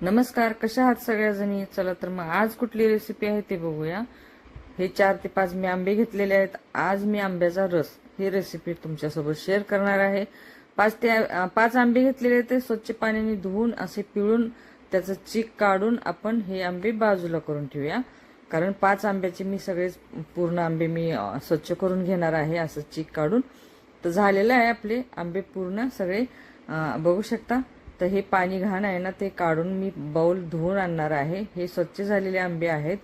नमस्कार कशा आहात सगळ्याजणी? चला तर मग आज कुठली रेसिपी आहे ते बघूया. हे चार ते पाच मी आंबे घेतलेले आहेत. आज मी आंब्याचा रस ही रेसिपी तुमच्यासोबत शेअर करणार आहे. पाच ते पाच आंबे घेतलेले ते स्वच्छ पाण्याने धुवून असे पिळून त्याचं चीक काढून आपण हे आंबे बाजूला करून ठेवूया. कारण पाच आंब्याचे मी सगळेच पूर्ण आंबे मी स्वच्छ करून घेणार आहे असं चीक काढून. तर झालेलं आहे आपले आंबे पूर्ण सगळे बघू शकता. तर हे पाणी घाण आहे ना ते काढून मी बाउल धुवून आणणार आहे. हे स्वच्छ झालेले आंबे आहेत.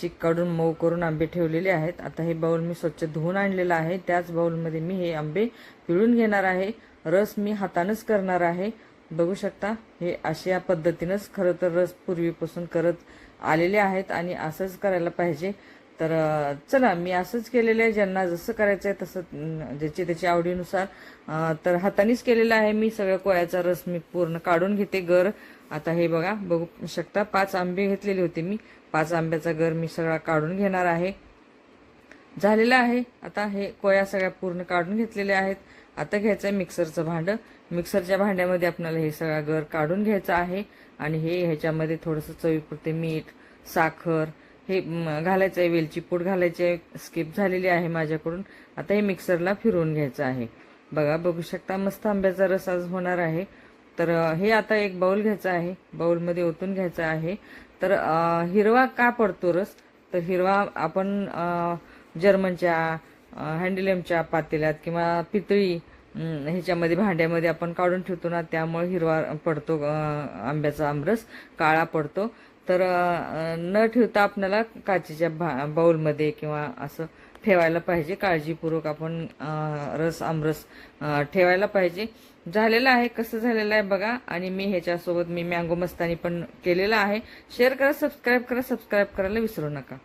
चिक काढून मऊ करून आंबे ठेवलेले आहेत. आता हे बाउल मी स्वच्छ धुवून आणलेलं आहे. त्याच बाउलमध्ये मी हे आंबे पिळून घेणार आहे. रस मी हातानच करणार आहे. बघू शकता हे अशा पद्धतीनंच खरं तर रस पूर्वीपासून करत आलेले आहेत आणि असंच करायला पाहिजे. तर चला मी असंच केलेलं आहे ज्यांना जसं करायचं आहे तसं ज्याची त्याची आवडीनुसार. तर हातानेच केलेलं आहे मी सगळ्या कोळ्याचा रस मी पूर्ण काढून घेते गर. आता हे बघा बघू शकता पाच आंबे घेतलेले होते मी. पाच आंब्याचा गर मी सगळा काढून घेणार आहे. झालेलं आहे. आता हे कोया सगळ्या पूर्ण काढून घेतलेल्या आहेत. आता घ्यायचं आहे मिक्सरचं भांडं. मिक्सरच्या भांड्यामध्ये आपल्याला हे सगळा गर काढून घ्यायचं आहे. आणि हे ह्याच्यामध्ये थोडंसं चवीपुरते मीठ साखर हे घालायचं आहे वेलची पूड घालायची आहे स्किप झालेली आहे माझ्याकडून. आता हे मिक्सरला फिरवून घ्यायचं आहे. बघा बघू शकता मस्त आंब्याचा रस आज होणार आहे. तर हे आता एक बाउल घ्यायचं आहे. बाउलमध्ये ओतून घ्यायचं आहे. तर हिरवा का पडतो रस? तर हिरवा आपण जर्मनच्या अ, पातेल्यात किंवा पितळी ह्याच्यामध्ये भांड्यामध्ये आपण काढून ठेवतो ना त्यामुळे हिरवा पडतो आंब्याचा आमरस. काळा पडतो. तर न ठेवता आपल्याला काचेच्या भा बाउलमध्ये किंवा असं ठेवायला पाहिजे. काळजीपूर्वक आपण रस आमरस ठेवायला पाहिजे. झालेलं आहे कसं झालेलं आहे बघा. आणि मी ह्याच्यासोबत मी मँगो मस्तानी पण केलेलं आहे. शेअर करा सबस्क्राईब करा सबस्क्राईब करायला विसरू नका.